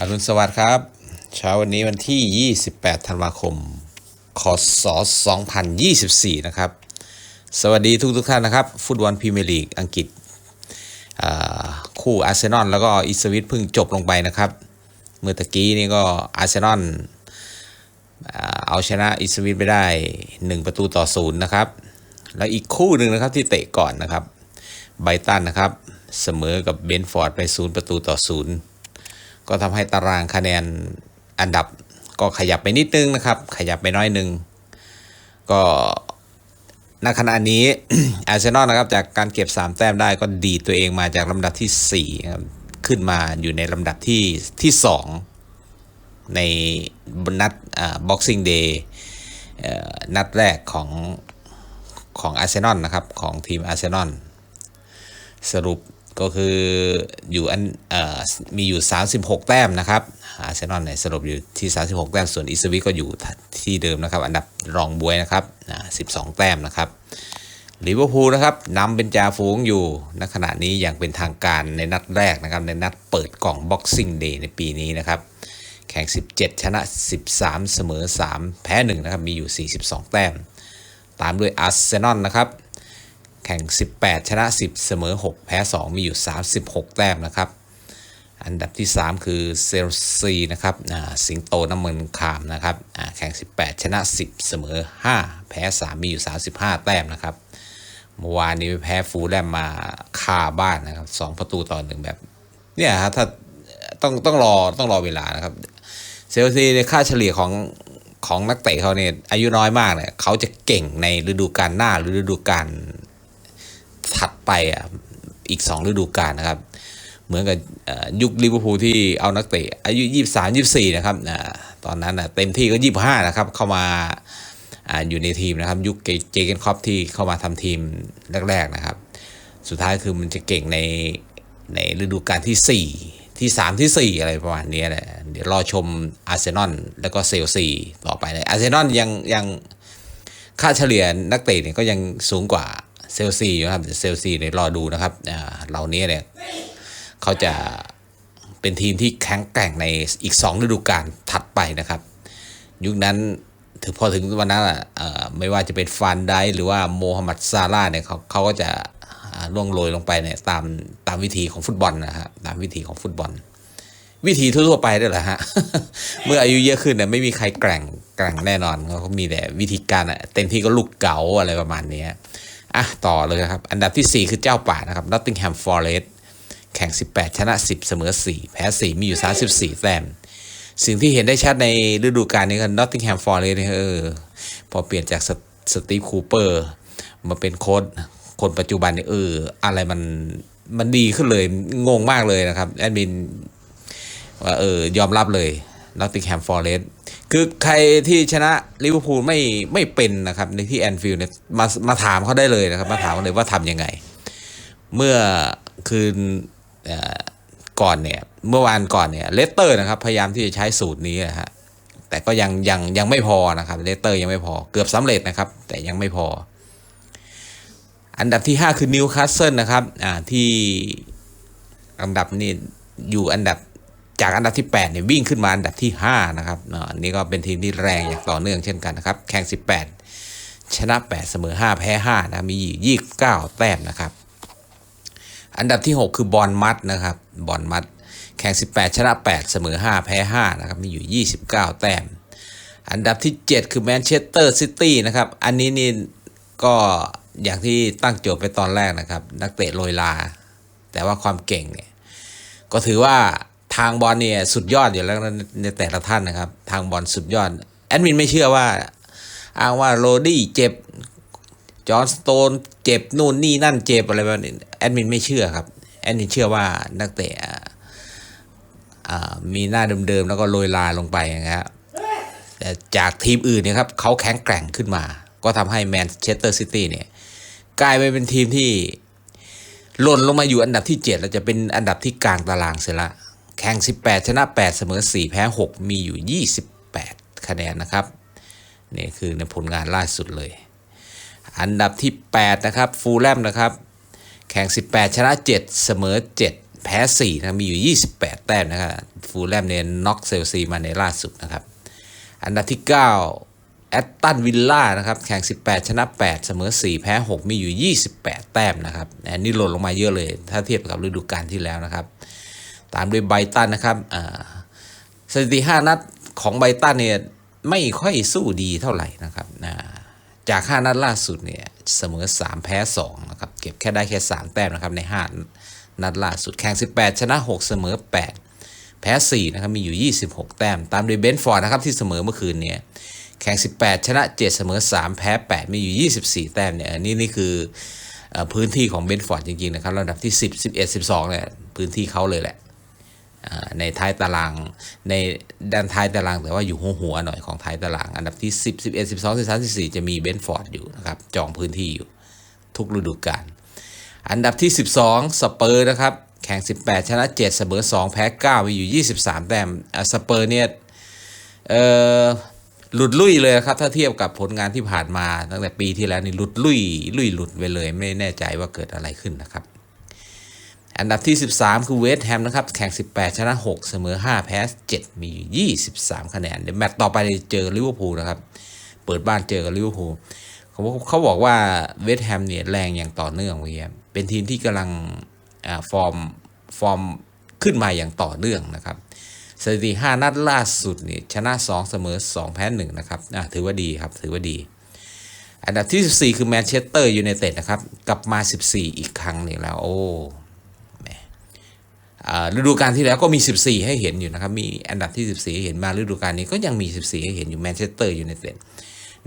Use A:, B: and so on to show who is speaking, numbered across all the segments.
A: อรุณสวัสดิ์ครับ เช้าวันนี้วันที่ 28 ธันวาคมคศ2024 นะครับ สวัสดีทุกทุกท่านนะครับ ฟุตบอลพรีเมียร์ลีกอังกฤษ คู่อาร์เซนอลแล้วก็อิสวิตเพิ่งจบลงไปนะครับ เมื่อตะกี้นี่ก็อาร์เซนอลเอาชนะอิสวิตไปได้ 1 ประตูต่อศูนย์นะครับ แล้วอีกคู่หนึ่งนะครับที่เตะก่อนนะครับไบตันนะครับ เสมอกับเบนฟอร์ดไป 0 ประตูต่อศูนย์ ก็ทำให้ตารางคะแนนอันดับก็ขยับไปนิดนึงนะครับ ขยับไปน้อยหนึ่งก็ณขณะนี้อาร์เซนอลนะครับจากการเก็บ 3 แต้มได้ก็ดีตัวเองมาจากลำดับที่4ครับขึ้นมาอยู่ในลำดับที่ที่ 2 ในนัดบ็อกซิ่งเดย์นัดแรกของของอาร์เซนอลนะครับ ของทีมอาร์เซนอลสรุป ก็คืออยู่อันอมีอยู่ 36 แต้มนะครับอาร์เซนอลเนี่ยสรุปอยู่ที่ 36 แต้ม ส่วนอิสวิก็อยู่ที่เดิมนะครับ อันดับรองบวยนะครับอ่า12 แต้มนะครับลิเวอร์พูลนะครับนำเป็นจ่าฝูงอยู่ณขณะนี้อย่างเป็นทางการในนัดแรกนะครับ ในนัดเปิดกล่อง Boxing Day ในปีนี้นะครับ แข่ง 17 ชนะ 13 เสมอ 3 แพ้ 1 นะครับ มีอยู่ 42 แต้ม ตามด้วยอาร์เซนอลนะครับ แข่ง 18 ชนะ 10 เสมอ 6 แพ้ 2 มีอยู่ 36 แต้มนะครับ อันดับที่ 3 คือเซลซีนะครับอ่าสิงโตน้ำเงินคามนะครับอ่าแข่ง 18 ชนะ 10 เสมอ 5 แพ้ 3 มีอยู่ 35 แต้มนะครับเมื่อวานนี้ไปแพ้ฟูลแลมมาคาบ้านนะครับ2ประตูต่อหนึ่งแบบเนี่ยฮะถ้าต้องต้องรอต้องรอเวลานะครับ เซลซีในค่าเฉลี่ยของของนักเตะเขาเนี่ยอายุน้อยมากเนี่ยเขาจะเก่งในฤดูกาลหน้าหรือฤดูกาล ถัดไปอะอีก 2 ฤดูกาลนะครับ เหมือนกับยุคลิเวอร์พูลที่เอานักเตะอายุ 23 24 นะครับตอนนั้นเต็มที่ก็ 25 นะครับ เข้ามาอยู่ในทีมนะครับ ยุคเจเจเกนคอปที่เข้ามาทำทีมแรกๆนะครับ สุดท้ายคือมันจะเก่งในในฤดูกาลที่ 4 ที่ 3 ที่ 4 อะไรประมาณนี้แหละเดี๋ยวรอชมอาร์เซนอลแล้วก็เซลซีต่อไปเลยอาร์เซนอลยังยังค่าเฉลี่ยนักเตะเนี่ยก็ยังสูงกว่า เซลซีอยู่นะครับเซลซีเนี่ยรอดูนะครับเหล่านี้เนี่ยเขาจะเป็นทีมที่แข็งแกร่งในอีก 2 ฤดูกาลถัดไปนะครับ ยุคนั้นถึงพอถึงวันนั้นอะไม่ว่าจะเป็นฟานไดหรือว่าโมฮัมหมัดซาร่าเนี่ยเขาเขาก็จะล่วงโรยลงไปเนี่ยตามตามวิธีของฟุตบอลนะฮะตามวิธีของฟุตบอล วิธีทั่วไปด้วยเหรอฮะเมื่ออายุเยอะขึ้นเนี่ยไม่มีใครแกร่งแกร่งแน่นอนเขาก็มีแต่วิธีการอะเต็มที่ก็ลูกเก๋าอะไรประมาณนี้ อะต่อเลยครับ อันดับทีสี่4 คือเจ้าป่านะครับ Nottingham Forest แข่ง 18 ชนะ 10 เสมอ 4 แพ้ 4 มีอยู่ 34 แต้มสิ่งที่เห็นได้ชัดในฤดูกาลนี้คือ Nottingham Forest เนี่ยเออพอเปลี่ยนจากสตีฟคูเปอร์มาเป็นโค้ชคนปัจจุบันเนี่ยเอออะไรมันมันดีขึ้นเลย งงมากเลยนะครับ แอดมินว่าเออยอมรับเลยนอตติงแฮมฟอร์เรส คือใครที่ชนะลิเวอร์พูลไม่ไม่เป็นนะครับ ในที่แอนฟิลด์เนี่ยมามาถามเขาได้เลยนะครับ มาถามเขาเลยว่าทำยังไง เมื่อคืนก่อนเนี่ย เมื่อวานก่อนเนี่ยเลสเตอร์นะครับ พยายามที่จะใช้สูตรนี้นะฮะแต่ก็ยังยังยังไม่พอนะครับเลสเตอร์ยังไม่พอเกือบสำเร็จนะครับ แต่ยังไม่พอ อันดับที่ 5 คือนิวคาสเซิลนะครับอ่าที่อันดับนี้อยู่อันดับ จากอันดับที่8เนี่ยวิ่งขึ้นมาอันดับที่ 5 นะครับอันนี้ก็เป็นทีมที่แรงอย่างต่อเนื่องเช่นกันนะครับ แข่ง 18 ชนะ 8 เสมอ 5 แพ้ 5 นะ มี29แต้มนะครับ อันดับที่ 6 คือบอลมัดนะครับบอลมัด แข่ง 18 ชนะ 8 เสมอ 5 แพ้ 5 นะครับ มีอยู่ 29 แต้ม อันดับที่ 7 คือแมนเชสเตอร์ซิตี้นะครับ อันนี้นี่ก็อย่างที่ตั้งโจทย์ไปตอนแรกนะครับ นักเตะโรยลา แต่ว่าความเก่งเนี่ยก็ถือว่า ทางบอลเนี่ยสุดยอดอยู่แล้วในแต่ละท่านนะครับ ทางบอลสุดยอด แอดมินไม่เชื่อว่า อ้างว่าโรดี้เจ็บ จอห์นสโตนเจ็บนู่นนี่นั่นเจ็บอะไรแบบนี้แอดมินไม่เชื่อครับ แอดมินเชื่อว่านักเตะมีหน้าเดิมๆแล้วก็โรยลาลงไปนะครับแต่จากทีมอื่นเนี่ยครับเขาแข็งแกร่งขึ้นมา ก็ทำให้แมนเชสเตอร์ซิตี้เนี่ยกลายไปเป็นทีมที่หล่นลงมาอยู่อันดับที่ 7 แล้วจะเป็นอันดับที่กลางตารางเสียละ แข่ง 18 ชนะ 8 เสมอ 4 แพ้ 6 มีอยู่ 28 คะแนนนะครับนี่คือในผลงานล่าสุดเลย อันดับที่ 8 นะครับ ฟูลแลมนะครับ แข่ง 18 ชนะ 7 เสมอ 7 แพ้ 4 นะ มีอยู่ 28 แต้มนะครับ ฟูลแลมเนี่ยน็อกเซลซีมาในล่าสุดนะครับ อันดับที่ 9 แอตตันวิลล่านะครับ แข่ง 18 ชนะ 8 เสมอ 4 แพ้ 6 มีอยู่ 28 แต้มนะครับ อันนี้หล่นลงมาเยอะเลย ถ้าเทียบกับฤดูกาลที่แล้วนะครับ ตามด้วยไบตันนะครับสถิติ 5 นัดของไบตันเนี่ยไม่ค่อยสู้ดีเท่าไหร่นะครับจาก 5 นัดล่าสุดเนี่ยเสมอ 3 แพ้ 2 นะครับ เก็บแค่ได้แค่ 3 แต้มนะครับใน 5 นัดล่าสุดแข่ง 18 ชนะ 6 เสมอ 8 แพ้ 4 นะครับ มีอยู่ 26 แต้ม ตามด้วยเบนฟอร์ดนะครับที่เสมอเมื่อคืนเนี่ยแข่ง 18 ชนะ 7 เสมอ 3 แพ้ 8 มีอยู่ 24 แต้มเนี่ยนี่นี่คือพื้นที่ของเบนฟอร์ดจริงๆนะครับระดับที่ 10 11 12เนี่ยพื้นที่เขาเลยแหละ ในท้ายตารางในด้านท้ายตาราง แต่ว่าอยู่หัวหัวๆหน่อยของท้ายตาราง อันดับที่ 10 11 12 13 14 จะมีเบนฟอร์ดอยู่นะครับจองพื้นที่อยู่ทุกฤดูกาลอันดับที่ 12 สเปอร์นะครับ แข่ง 18 ชนะ 7 เสมอ 2 แพ้ 9 มีอยู่ 23 แต้มสเปอร์เนี่ยหลุดลุ่ยเลยครับ ถ้าเทียบกับผลงานที่ผ่านมาตั้งแต่ปีที่แล้วนี่หลุดลุ่ยลุ่ยหลุดไปเลย ไม่แน่ใจว่าเกิดอะไรขึ้นนะครับ อันดับที่ 13 คือเวสต์แฮมนะครับ แข่ง 18 ชนะ 6 เสมอ 5 แพ้ 7 มียู่23 คะแนนเดี๋ยวแมตตช์ต่อไปเจอลิเวอร์พูลนะครับ เปิดบ้านเจอกับลิเวอร์พูลเขาบอกเขาบอกว่าเวสต์แฮมเนี่ยแรงอย่างต่อเนื่องเว้ยเป็นทีมที่กำลังอ่าฟอร์มฟอร์มขึ้นมาอย่างต่อเนื่องนะครับสถิติ 5 นัดล่าสุดนี่ชนะ 2 เสมอ 2 แพ้ 1 นะครับอะถือว่าดีครับถือว่าดี อันดับที่ 14 คือแมนเชสเตอร์ยูไนเต็ดนะครับกลับมา 14 อีกครั้งหนึ่งแล้วโอ้ ฤดูกาลที่แล้วก็มี 14 ให้เห็นอยู่นะครับ มีอันดับที่ 14 ให้เห็นมาฤดูกาลนี้ก็ยังมี 14 ให้เห็นอยู่แมนเชสเตอร์อยูไนเต็ด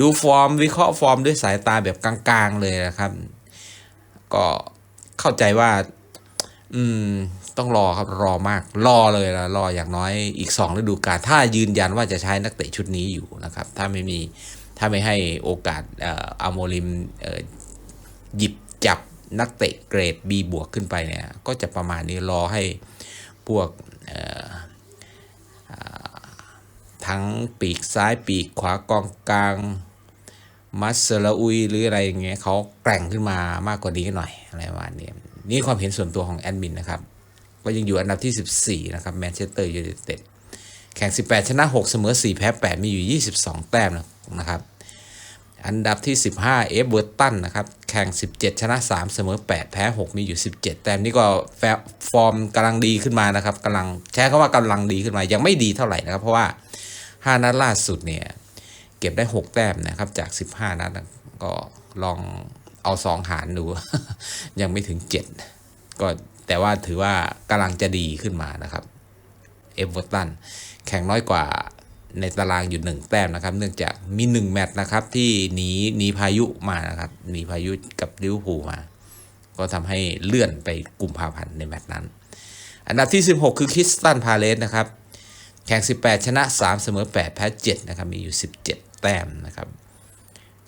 A: ดูฟอร์มวิเคราะห์ฟอร์มด้วยสายตาแบบกลางๆเลยนะครับ ก็เข้าใจว่า อืม ต้องรอครับรอมาก รอเลยละรออย่างน้อยอีก2ฤดูกาลถ้ายืนยันว่าจะใช้นักเตะชุดนี้อยู่นะครับ ถ้าไม่มีถ้าไม่ให้โอกาสอาโมริมเอ่อหยิบจับ นักเตะเกรด B บวกขึ้นไปเนี่ยก็จะประมาณนี้รอให้พวกทั้งปีกซ้ายปีกขวากองกลางมัสเซลาอุยหรืออะไรอย่างเงี้ยเขาแกร่งขึ้นมามากกว่านี้หน่อยอะไรประมาณนี้นี่ความเห็นส่วนตัวของแอดมินนะครับ ก็ยังอยู่อันดับที่ 14 นะครับแมนเชสเตอร์ยูไนเต็ดแข่ง 18 ชนะ 6 เสมอ 4 แพ้ 8 มีอยู่ 22 แต้มนะครับ อันดับที่ 15 เอฟเวอร์ตันนะครับ แข่ง 17 ชนะ 3 เสมอ 8 แพ้ 6 มีอยู่ 17 แต้มนี่ก็แฟฟอร์มกำลังดีขึ้นมานะครับกำลังใช้คำว่ากำลังดีขึ้นมา ยังไม่ดีเท่าไหร่นะครับ เพราะว่า 5 นัดล่าสุดเนี่ยเก็บได้ 6 แต้มนะครับจาก 15 นัดก็ลองเอา 2 หารดู ยังไม่ถึง 7 ก็แต่ว่าถือว่ากำลังจะดีขึ้นมานะครับเอฟเวอร์ตันแข่งน้อยกว่า ในตารางอยู่หนึ่งแต้มนะครับ เนื่องจากมีหนึ่งแมตช์นะครับที่หนีหนีพายุมานะครับหนีพายุกับลิเวอร์พูลมา ก็ทำให้เลื่อนไปกลุ่มภาพันธ์ในแมตช์นั้น อันดับที่ 16 คือคริสตันพาเลสนะครับแข่ง 18 ชนะ 3 เสมอ 8 แพ้ 7 นะครับ มีอยู่ 17 แต้มนะครับ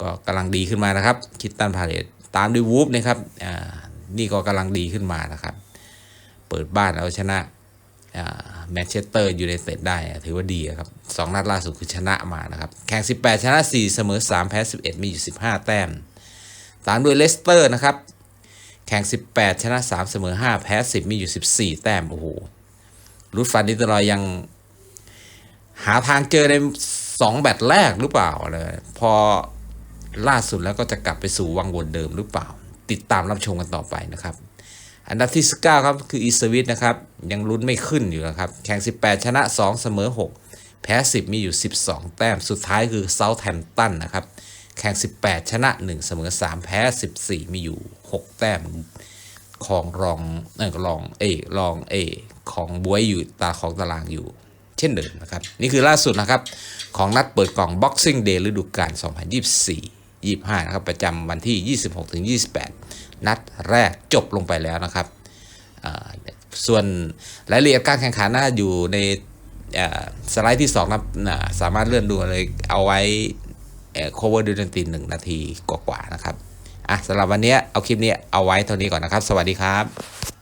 A: ก็กำลังดีขึ้นมานะครับคริสตันพาเลสตามด้วยวูฟนะครับ อ่า นี่ก็กำลังดีขึ้นมานะครับ เปิดบ้านเอาชนะ แมนเชสเตอร์ยูไนเต็ดได้ ถือว่าดีครับสองนัดล่าสุดคือชนะมานะครับ แข่ง 18 ชนะ 4 เสมอ 3 แพ้ 11 มีอยู่ 15 แต้ม ตามด้วยเลสเตอร์นะครับ แข่ง 18 ชนะ 3 เสมอ 5 แพ้ 10 มีอยู่ 14 แต้ม โอ้โหรุดฟันดิตรอยยังหาทางเจอใน 2 แบตแรกหรือเปล่าเลยพอล่าสุดแล้วก็จะกลับไปสู่วังวนเดิมหรือเปล่า ติดตามรับชมกันต่อไปนะครับ อันดับที่ 19 ครับ คืออีสวิตนะครับ ยังลุ้นไม่ขึ้นอยู่นะครับ แข่ง 18 ชนะ 2 เสมอ 6 แพ้ 10 มีอยู่ 12 แต้ม สุดท้ายคือเซาท์แฮมตันนะครับ แข่ง 18 ชนะ 1 เสมอ 3 แพ้ 14 มีอยู่ 6 แต้ม ของรองเออรองเอรองเอของบวยอยู่ตาของตารางอยู่ เช่นเดิมนะครับ นี่คือล่าสุดนะครับ ของนัดเปิดกล่อง Boxing Day ฤดูกาล2024 25นะครับประจำวันที่ 26ถึง28 นัดแรกจบลงไปแล้วนะครับส่วนรายละเอียดการแข่งขันน่าอยู่ในสไลด์ที่2นะสามารถเลื่อนดูเลยเอาไว้โคเวอร์ดูดนตรีหนึ่งนาทีกว่าๆนะครับอะสำหรับวันนี้เอาคลิปนี้เอาไว้เท่านี้ก่อนนะครับ สวัสดีครับ